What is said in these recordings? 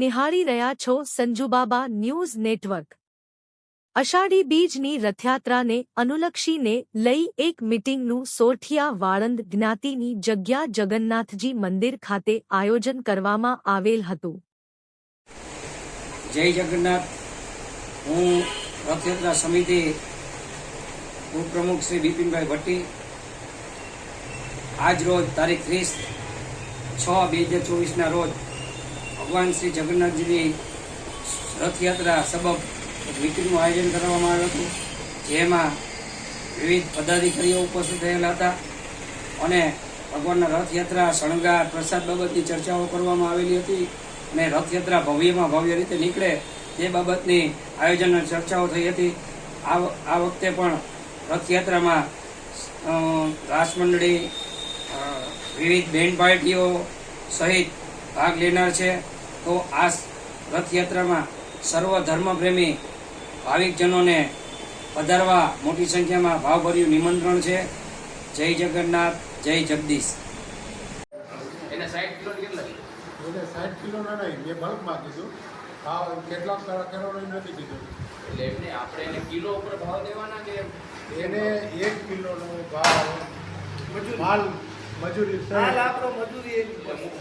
નિહાળી રહ્યા છો સંજુબાબા ન્યૂઝ નેટવર્ક. અષાઢી બીજની રથયાત્રાને અનુલક્ષીને લઈ એક મિટિંગનું સોરઠિયા વાળંદ જ્ઞાતિની જગ્યા જગન્નાથજી મંદિર ખાતે આયોજન કરવામાં આવેલ હતું. જય જગન્નાથ. હું રથયાત્રા સમિતિ ઉપપ્રમુખ શ્રી બિપિનભાઈ ભટ્ટી. આજ રોજ તારીખ ત્રીસ છ બે હજાર ચોવીસના રોજ ભગવાન શ્રી જગન્નાથજીની રથયાત્રા સબબ મિટિંગનું આયોજન કરવામાં આવ્યું હતું. જેમાં વિવિધ પદાધિકારીઓ ઉપસ્થિત થયેલા હતા અને ભગવાનના રથયાત્રા શણગાર પ્રસાદ બાબતની ચર્ચાઓ કરવામાં આવેલી હતી અને રથયાત્રા ભવ્યમાં ભવ્ય રીતે નીકળે તે બાબતની આયોજનની ચર્ચાઓ થઈ હતી. આ વખતે પણ રથયાત્રામાં અ, રાસ મંડળી અ, વિવિધ બેન પાર્ટીઓ સહિત ભાગ લેનાર છે. તો આ રથયાત્રામાં સર્વ ધર્મપ્રેમી ભાવિકજનોને પધારવા મોટી સંખ્યામાં ભાવભર્યું નિમંત્રણ છે. જય જગન્નાથ જય જગદીશ. એને સાઠ કિલો કેટલા એને સાઠ કિલોના નહીં મેં બલ્કમાં કીધું. હા કેટલાક કરોડ નથી કીધું. એટલે એમને આપણે એને કિલો ઉપર ભાવ દેવાના કે એને એક કિલોનો ભાવ માલ મજૂરી હાલ આપણો મજૂરી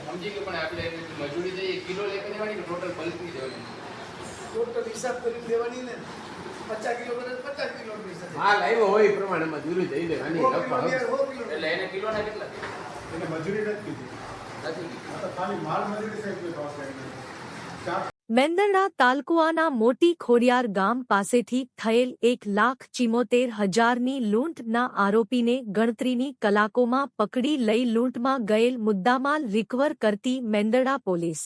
સમજી ગયો પણ આપણે મજૂરી દઈએ કિલો લેખે લેવાની કે ટોટલ બલ્કની દેવાની? ટોટલ હિસાબ કરી દેવાની ને. પચાસ કિલો કરે પચાસ કિલો માલ આવ્યો હોય એ પ્રમાણે મજૂરી દઈ દેવાની એટલે સો કિલો એટલે એને કિલોના કેટલા એને મજૂરી નથી કીધી. નથી કીધું. આ તો ખાલી માલ મજૂરી સાહેબ ચાર મેંદરડા તાલુકાના મોટી ખોડિયાર ગામ પાસેથી થયેલ એક લાખ ચિમોતેર હજારની લૂંટના આરોપીને ગણતરીની કલાકોમાં પકડી લઈ લૂંટમાં ગયેલ મુદ્દામાલ રિકવર કરતી મેંદરડા પોલીસ.